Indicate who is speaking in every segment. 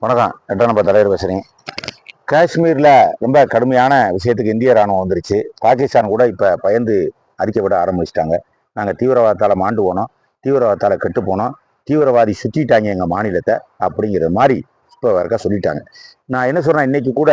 Speaker 1: வணக்கம். எட்டாம் நம்ம தலைவர் பேசுகிறேன் காஷ்மீரில் ரொம்ப கடுமையான விஷயத்துக்கு இந்திய ராணுவம் வந்துருச்சு. பாகிஸ்தான் கூட இப்போ பயந்து அறிக்கை விட ஆரம்பிச்சிட்டாங்க. நாங்கள் தீவிரவாதத்தால் மாண்டு போனோம். தீவிரவாதத்தால் கெட்டு போனோம். தீவிரவாதி சுற்றிட்டாங்க எங்கள் மாநிலத்தை அப்படிங்கிற மாதிரி இப்போ வரைக்கும் சொல்லிட்டாங்க. நான் என்ன சொல்கிறேன் இன்றைக்கி கூட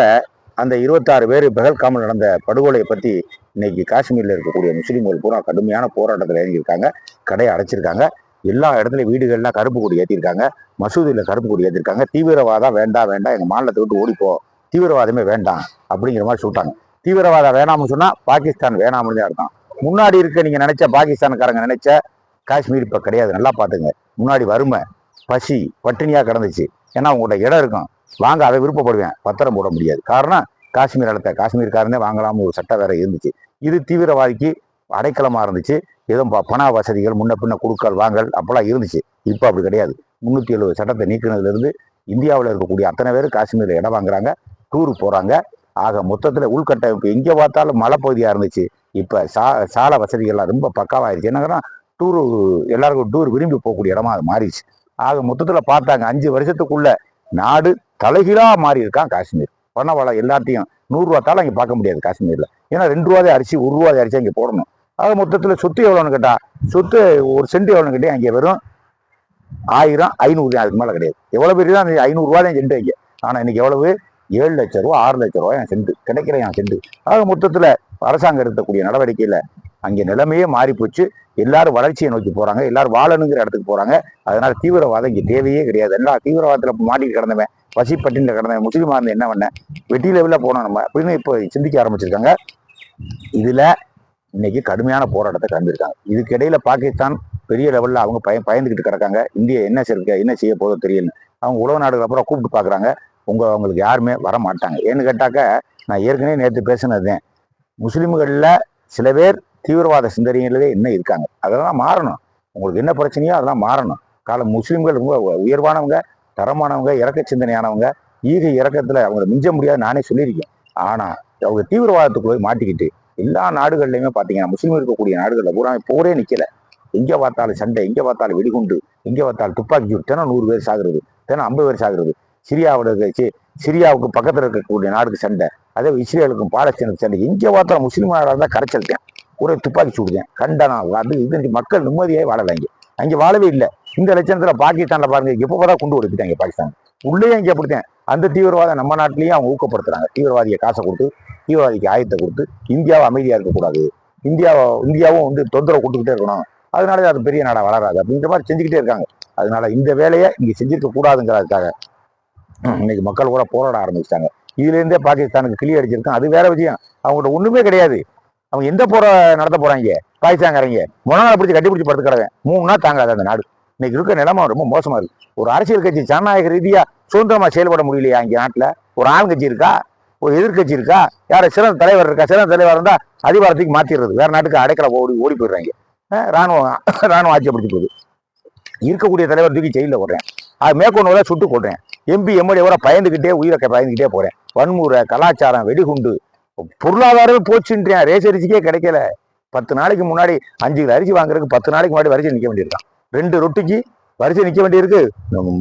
Speaker 1: அந்த இருபத்தாறு பேர் பெஹல்காமில் நடந்த படுகொலையை பற்றி இன்னைக்கு காஷ்மீரில் இருக்கக்கூடிய முஸ்லீம்கள் பூரா கடுமையான போராட்டத்தில் இறங்கியிருக்காங்க. கடையை அடைச்சிருக்காங்க. எல்லா இடத்துலையும் வீடுகள்லாம் கருப்பு கொடி ஏற்றிருக்காங்க மசூதியில் கருப்பு கொடி ஏற்றிருக்காங்க தீவிரவாதம் வேண்டாம் வேண்டாம் எங்கள் மாநிலத்தை விட்டு ஓடிப்போ தீவிரவாதமே வேண்டாம் அப்படிங்கிற மாதிரி சொல்லிட்டாங்க. தீவிரவாதம் வேணாம்னு சொன்னால் பாகிஸ்தான் வேணாம்னு தான் அர்த்தம். முன்னாடி இருக்க நீங்கள் நினச்ச பாகிஸ்தான்காரங்க நினச்ச காஷ்மீர் இப்போ கிடையாது. நல்லா பார்த்துங்க. முன்னாடி வறுமை பசி பட்டினியாக கிடந்துச்சு. ஏன்னா உங்கள்கிட்ட இடம் இருக்கும். வாங்க அதை விருப்பப்படுவேன். பத்திரம் போட முடியாது. காரணம் காஷ்மீர் இடத்த காஷ்மீர்காரனே வாங்கலாம்னு ஒரு சட்டம் வேற இருந்துச்சு. இது தீவிரவாதிக்கு அடைக்கலமாக இருந்துச்சு. ஏதோ ப- பண வசதிகள் முன்ன பின்ன கொடுக்கல் வாங்கல் அப்போல்லாம் இருந்துச்சு. இப்போ அப்படி கிடையாது. முந்நூற்றி எழுபது சட்டத்தை நீக்கினதுலேருந்து இந்தியாவில் இருக்கக்கூடிய அத்தனை பேர் காஷ்மீரில் இடம் வாங்குறாங்க டூர் போகிறாங்க ஆக மொத்தத்தில் உள்கட்டமைப்பு எங்கே பார்த்தாலும் மலைப்பகுதியாக இருந்துச்சு. இப்போ சா சாலை வசதிகள்லாம் ரொம்ப பக்காவாயிருச்சு. என்னங்கன்னா டூரு எல்லாருக்கும் டூர் விரும்பி போகக்கூடிய இடமா அது மாறிடுச்சு. ஆக மொத்தத்தில் பார்த்தாங்க அஞ்சு வருஷத்துக்குள்ள நாடு தலைகீழாக மாறி இருக்கான் காஷ்மீர். பண வளம் எல்லாத்தையும் நூறுரூவாத்தாலும் அங்கே பார்க்க முடியாது காஷ்மீரில். ஏன்னா ரெண்டு ரூபாதே அரிசி ஒரு ரூபாதே அரிசி அங்கே போடணும். ஆக மொத்தத்தில் சொத்து எவ்வளோன்னு கேட்டால் சொத்து ஒரு சென்ட் எவ்வளோன்னு கேட்டால் அங்கே வெறும் ஆயிரம் ஐநூறு அதுக்கு மேலே கிடையாது. எவ்வளோ பெரிய தான் ஐநூறுரூவா தான் சென்ட் அங்கே ஆனால் இன்னைக்கு எவ்வளவு? ஏழு லட்ச ரூபா ஆறு லட்ச ரூபா என் சென்ட் கிடைக்கிற என் சென்ட் ஆக மொத்தத்தில் அரசாங்கம் எடுக்கக்கூடிய நடவடிக்கையில் அங்கே நிலைமையே மாறி போச்சு எல்லாரும் வளர்ச்சியை நோக்கி போகிறாங்க எல்லாரும் வாழணுங்கிற இடத்துக்கு போகிறாங்க அதனால தீவிரவாதம் இங்கே தேவையே கிடையாது. எல்லா தீவிரவாதத்தில் மாட்டிட்டு கிடந்தவன் பசிப்பட்டினில் கிடந்தவன் முஸ்லீமா இருந்து என்ன பண்ண? வெட்டி லெவலில் போனோம் நம்ம அப்படின்னு இப்போ சிந்திக்க ஆரம்பிச்சிருக்காங்க. இதில் இன்னைக்கு கடுமையான போராட்டத்தை கலந்துருக்காங்க இதுக்கிடையில பாகிஸ்தான் பெரிய லெவலில் அவங்க பய பயந்துக்கிட்டு கிடக்காங்க. இந்தியா என்ன செய்ய என்ன செய்ய போதோ தெரியல. அவங்க உலக நாடுகள் அப்புறம் கூப்பிட்டு பார்க்குறாங்க உங்கள் அவங்களுக்கு யாருமே வர மாட்டாங்க. ஏன்னு கேட்டாக்க நான் ஏற்கனவே நேற்று பேசினதுதான். முஸ்லீம்களில் சில பேர் தீவிரவாத சிந்தனைகளே இன்னும் இருக்காங்க அதெல்லாம் மாறணும். உங்களுக்கு என்ன பிரச்சனையோ அதெல்லாம் மாறணும். கால முஸ்லீம்கள் ரொம்ப உயர்வானவங்க தரமானவங்க இறக்க சிந்தனையானவங்க ஈக இறக்கத்தில் அவங்களை மிஞ்ச முடியாது நானே சொல்லியிருக்கேன். ஆனால் அவங்க தீவிரவாதத்துக்குள்ளே மாட்டிக்கிட்டு எல்லா நாடுகள்லையுமே பார்த்தீங்கன்னா முஸ்லீம் இருக்கக்கூடிய நாடுகளில் பூரா போரே நிற்கல எங்கே பார்த்தாலும் சண்டை எங்கே பார்த்தாலும் வெடிகுண்டு எங்கே பார்த்தாலும் துப்பாக்கி சூடு. தினம் நூறு பேர் சாகுறது தினம் ஐம்பது பேர் சாகுறது. சிரியாவோட சிரியாவுக்கு பக்கத்தில் இருக்கக்கூடிய நாடுக்கு சண்டை அதே இஸ்ரேலுக்கும் பாலஸ்தீனுக்கு சண்டை. எங்கே பார்த்தாலும் முஸ்லீம் நாடாக இருந்தால் கரைச்சல்தான் ஒரே துப்பாக்கி சூடுதேன் கண்டனம் அது இது மக்கள் நிம்மதியாகவே வாழலை அங்கே. அங்கே வாழவே இல்லை. இந்த லட்சணத்தில் பாகிஸ்தானில் பாருங்க எப்போ பார்த்தா குண்டு ஒடுக்கிட்டாங்க பாகிஸ்தான். உள்ளே இங்கே அப்படித்தான். அந்த தீவிரவாதம் நம்ம நாட்டிலேயும் அவங்க ஊக்கப்படுத்துறாங்க. தீவிரவாதியை காசை கொடுத்து தீவிரவாதிக்கு ஆயத்தை கொடுத்து இந்தியாவை அமைதியாக இருக்கக்கூடாது இந்தியாவை இந்தியாவும் வந்து தொந்தரவு கொடுத்துக்கிட்டே இருக்கணும். அதனால அது பெரிய நாடாக வளராது. அப்படின்ற மாதிரி செஞ்சுக்கிட்டே இருக்காங்க. அதனால இந்த வேலையை இங்கே செஞ்சிருக்க கூடாதுங்கிறதுக்காக இன்னைக்கு மக்கள் கூட போராட ஆரம்பிச்சிட்டாங்க. இதுலேருந்தே பாகிஸ்தானுக்கு கிளி அடிச்சிருக்கான். அது வேற விஷயம். அவங்கள்ட்ட ஒன்றுமே கிடையாது. அவங்க எந்த போற நடத்த போறாங்க? பாகிஸ்தான்காரங்க. முன்னாள் பிடிச்சி கட்டி பிடிச்சி படுத்து கிடவேன் மூணு நாள் தாங்காது அந்த நாடு. இன்னைக்கு இருக்க நிலைமை ரொம்ப மோசமா இருக்கு. ஒரு அரசியல் கட்சி ஜனநாயக ரீதியா சுதந்திரமாக செயல்பட முடியலையா இங்கே நாட்டில்? ஒரு ஆளுங்கட்சி இருக்கா? ஒரு எதிர்க்கட்சி இருக்கா? யார் சிறந்த தலைவர் இருக்கா? சிறந்த தலைவர் இருந்தால் அதிகாரத்துக்கு மாற்றிடுறது வேறு நாட்டுக்கு அடைக்கல ஓடி ஓடி போயிடுறாங்க. ராணுவம் ராணுவம் ஆட்சியப்படுத்தி போகுது. இருக்கக்கூடிய தலைவர் தூக்கி ஜெயிலில் போடுறேன். அது மேற்கொண்டு வர சுட்டு கொள்றேன் எம்பி எம்எல்ஏ வர பயந்துக்கிட்டே உயிரை பயந்துக்கிட்டே போகிறேன் வன்முறை கலாச்சாரம் வெடிகுண்டு பொருளாதாரமே போச்சுன்றேன். ரேஸ் அரிசிக்கே கிடைக்கல. பத்து நாளைக்கு முன்னாடி அஞ்சு கிலோ அரிசி வாங்குறதுக்கு பத்து நாளைக்கு முன்னாடி வரிசை நிற்க வேண்டியிருக்கான். ரெண்டு ரொட்டிக்கு வரிசை நிற்க வேண்டியிருக்கு.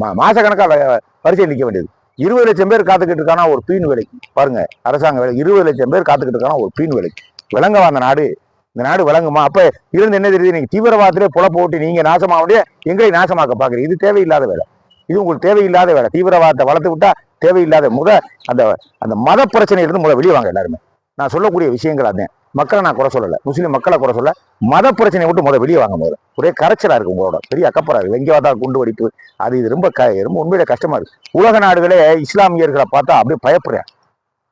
Speaker 1: மா- மாசக்கணக்கா வரிசை நிற்க வேண்டியது. இருபது லட்சம் பேர் காத்துக்கிட்டு இருக்கானா ஒரு பீன் வேலைக்கு பாருங்க அரசாங்க வேலை. இருபது லட்சம் பேர் காத்துக்கிட்டு இருக்கானா ஒரு பீன் வேலைக்கு விளங்கவா அந்த நாடு. இந்த நாடு விளங்குமா அப்ப இருந்து என்ன தெரியுது? நீங்க தீவிரவாதத்திலே புலப்ப போட்டு நீங்க நாசமாக முடிய எங்களை நாசமாக்க பாக்குறீங்க இது தேவையில்லாத வேலை. இது உங்களுக்கு தேவையில்லாத வேலை. தீவிரவாதத்தை வளர்த்து விட்டா தேவையில்லாத முத அந்த அந்த மத பிரச்சனையிலிருந்து முத வெளியே வாங்க எல்லாருமே. நான் சொல்லக்கூடிய விஷயங்கள் அதான் மக்களை நான் குறை சொல்லல. முஸ்லீம் மக்களை குறை சொல்ல மத பிரச்சனையை விட்டு முதல் வெளியே வாங்க முதல்ல. ஒரே கரைச்சலா இருக்கு உங்களோட. பெரிய அக்கப்பரா இருக்கு எங்கே குண்டு வெடிப்பு. அது இது ரொம்ப க ரொம்ப உண்மையில கஷ்டமா இருக்கு. உலக நாடுகளே இஸ்லாமியர்களை பார்த்தா அப்படியே பயப்படுறேன்.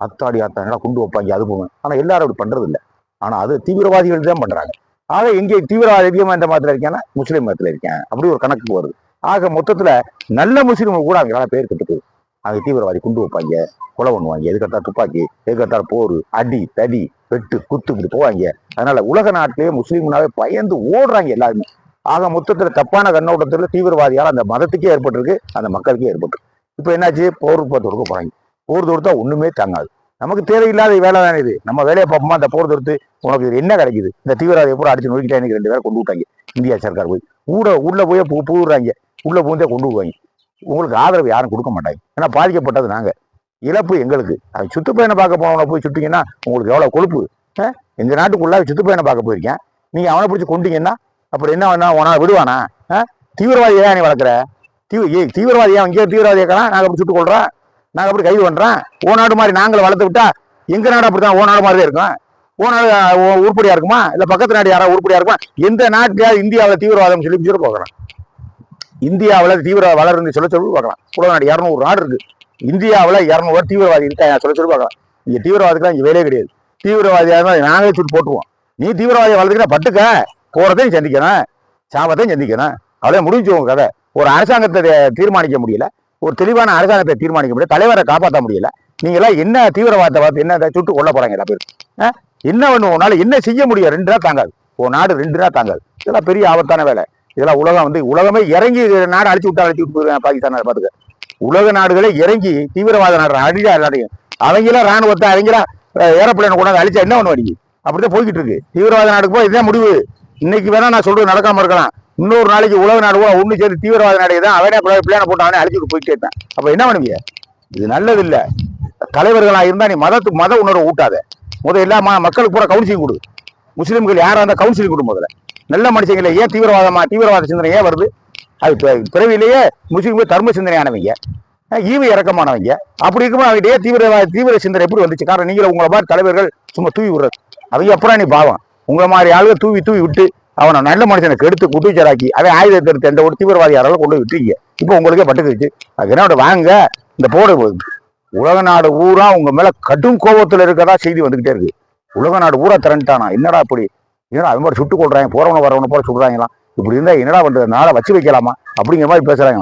Speaker 1: அத்தாடி அத்தாடா குண்டு வைப்பாங்க அது போவேன் ஆனா எல்லாரும் அப்படி பண்றது இல்லை. ஆனா அது தீவிரவாதிகள் தான் பண்றாங்க. ஆக எங்கே தீவிரவாதி அதிகமாக எந்த மதத்துல இருக்கேன்னா முஸ்லீம் மதத்துல இருக்கேன் அப்படி ஒரு கணக்கு வருது ஆக மொத்தத்துல நல்ல முஸ்லீம்கள் கூட அவங்க பேர் கட்டுக்குது அங்கே தீவிரவாதி குண்டு வைப்பாங்க கொலை பண்ணுவாங்க. எதுக்கத்தா துப்பாக்கி எதுக்கத்தா போர் அடி தடி வெட்டு குத்து இப்படி போவாங்க. அதனால உலக நாட்டிலேயே முஸ்லீம்னாவே பயந்து ஓடுறாங்க எல்லாருமே. ஆக மொத்தத்தில் தப்பான கண்ணோட்டத்தில் தீவிரவாதியால் அந்த மதத்துக்கே ஏற்பட்டிருக்கு அந்த மக்களுக்கே ஏற்பட்டிருக்கு. இப்போ என்னாச்சு? போர் தொடுக்க போறாங்க. போர் தொடுத்தா ஒண்ணுமே தாங்காது. நமக்கு தேவையில்லாத வேலை தானே இது. நம்ம வேலையை பார்ப்போமா? அந்த போர் தொடுத்து உனக்கு இது என்ன கிடைக்குது? இந்த தீவிரவாதியை பூரா அடிச்சு நோக்கிட்டா எனக்கு ரெண்டு பேரை கொண்டு விட்டாங்க. இந்தியா சர்க்கார் போய். ஊட உள்ள போய் பூ பூடுறாங்க உள்ள பூந்தே கொண்டு போவாங்க உங்களுக்கு ஆதரவு யாரும் கொடுக்க மாட்டாங்க. ஏன்னா பாதிக்கப்பட்டது நாங்கள் இழப்பு எங்களுக்கு. அவன் சுற்றுப்பயணம் பார்க்க போனவனை போய் சுட்டிங்கன்னா உங்களுக்கு எவ்வளோ கொழுப்பு? ஆ? நாட்டுக்குள்ளே நாட்டுக்குள்ள சுற்றுப்பயணை பார்க்க போயிருக்கேன். நீங்கள் அவனை பிடிச்சி கொண்டீங்கன்னா அப்புறம் என்ன வேணா உனா விடுவானா? ஆ? தீவிரவாதி ஏன் நீ வளர்க்குற? தீவிர ஏய் தீவிரவாதி ஏன் இங்கே தீவிரவாதி இருக்கலாம் நாங்கள் அப்படி சுட்டுக் கொள்கிறோம் நாங்கள் அப்படி கைது பண்ணுறோம் ஓ நாடு மாதிரி நாங்களை வளர்த்து விட்டா எங்கள் நாடு அப்படித்தான்? ஓ நாடு மாதிரி இருக்கும். ஓ நாடு உருப்படியாக இருக்குமா? இல்லை பக்கத்து நாடு யாராவது உருப்படியாக இருக்குமா? எந்த நாட்டுல இந்தியாவில் தீவிரவாதம் சொல்லி சொல்லி பார்க்கலாம் இந்தியாவில் தீவிர வளர்ந்து சொல்ல சொல்லி பார்க்கலாம். உலக நாடு இரநூறு நாடு இருக்கு. இந்தியாவில் இரநூறு தீவிரவாதி இருக்கா சொல்ல சொல்லி பார்க்கலாம். இங்கே தீவிரவாதிக்கெல்லாம் இங்கே வேலையே கிடையாது. தீவிரவாதியாக இருந்தால் நாங்களே சுட்டு போட்டுருவோம். நீ தீவிரவாதியை வளர்த்துக்கிட்டா பட்டுக்க. போறதையும் சந்திக்கணும். சாபத்தையும் சந்திக்கணும். அவ்வளோ முடிஞ்சு உங்க கதை. ஒரு அரசாங்கத்தை தீர்மானிக்க முடியல. ஒரு தெளிவான அரசாங்கத்தை தீர்மானிக்க முடியல. தலைவரை காப்பாற்ற முடியல. நீங்க எல்லாம் என்ன தீவிரவாதத்தை பார்த்து என்ன சுட்டு கொல்ல போகிறாங்க எல்லா பேரும்? என்ன ஒண்ணு உன்னால என்ன செய்ய முடியும்? ரெண்டு நாள் தாங்காது. ஒரு நாடு ரெண்டு நாள் தாங்காது. இதெல்லாம் பெரிய ஆபத்தான வேலை. இதெல்லாம் உலகம் வந்து உலகமே இறங்கி நாடு அழிச்சு விட்டா அழிச்சு விட்டு போயிருக்காங்க பாகிஸ்தான் பாத்துக்க. உலக நாடுகளே இறங்கி தீவிரவாத நாடு அழிஞ்சா எல்லாத்தையும். அவங்களாம் ராணுவத்தை அவங்களாம் ஏரோப்ளேன் கொண்டாந்து அழிச்சா என்ன ஒண்ணு அடிக்கு அப்படிதான் போய்கிட்டு இருக்கு தீவிரவாத நாடுக்கு போய் இதுதான் முடிவு. இன்னைக்கு வேணா நான் சொல்றது நடக்காம இருக்கலாம். இன்னொரு நாளைக்கு உலக நாடுவோ ஒன்று சேர்ந்து தீவிரவாத நாடு தான் அவனே பிளேனை போட்டு அவனே அழிச்சுட்டு போயிட்டே இருப்பான். அப்ப என்ன பண்ணுவீங்க? இது நல்லது இல்லை தலைவர்களாக இருந்தால் நீ மதத்துக்கு மத உணர்வை ஊட்டாத. முதல் எல்லா ம- மக்களுக்கு பூரா கவுன்சிலிங் கொடு. முஸ்லீம்கள் யாராக இருந்தால் கவுன்சிலிங் கொடு முதல்ல. நல்ல மனுஷங்கள ஏன் தீவிரவாதமா தீவிரவாத சிந்தனை ஏன் வருது? அது பிறவிலேயே முஸ்லீம்கள் தர்ம சிந்தனையானவங்க ஈவு இறக்கமானவங்க. அப்படி இருக்கும்போது அவங்ககிட்ட தீவிரவாத தீவிர சிந்தனை எப்படி வந்துச்சு? காரணம் நீங்களும் உங்களை மாதிரி தலைவர்கள் சும்மா தூவி விடுறது. அவங்க அப்புறம் நீ பாவம்? உங்களை மாதிரி ஆளுங்க தூவி தூவி விட்டு அவனை நல்ல மனுஷனை கெடுத்து குட்டிச்சராக்கி அவன் ஆயுதத்தை எடுத்து எந்த ஒரு தீவிரவாதி யாராலும் கொண்டு போய் விட்டுறீங்க இப்போ உங்களுக்கே பட்டுக்குச்சு. அது என்ன வாங்க இந்த போடு உலக நாடு ஊரா உங்க மேல கடும் கோபத்தில் இருக்கதா செய்தி வந்துகிட்டே இருக்கு. உலக நாடு ஊரா திரண்டுட்டானா என்னடா அப்படி என்னடா அது மாதிரி சுட்டு கொள்றாங்க போறவன வரவன போல சுடுறாங்களாம். இப்படி இருந்தா என்னடா பண்றது? நாளை வச்சு வைக்கலாமா? அப்படிங்கிற மாதிரி பேசுறாங்க.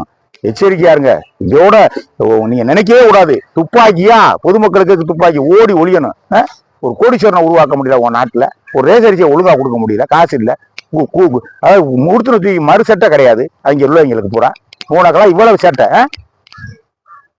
Speaker 1: எச்சரிக்கையா இருங்க. இதோட நீங்கள் நீங்க நினைக்கவே கூடாது. துப்பாக்கியா? பொதுமக்களுக்கு துப்பாக்கி ஓடி ஒழியணும் ஒரு கோடீஸ்வரனை உருவாக்க முடியல உன் நாட்டில். ஒரு ரேசரிசியை ஒழுங்காக கொடுக்க முடியல. காசு இல்லை. அதாவது முகூர்த்தம் தூக்கி மறு சட்டை கிடையாது. அவங்க உள்ளவங்களுக்கு பூரா போனாக்கெல்லாம் இவ்வளவு சட்டை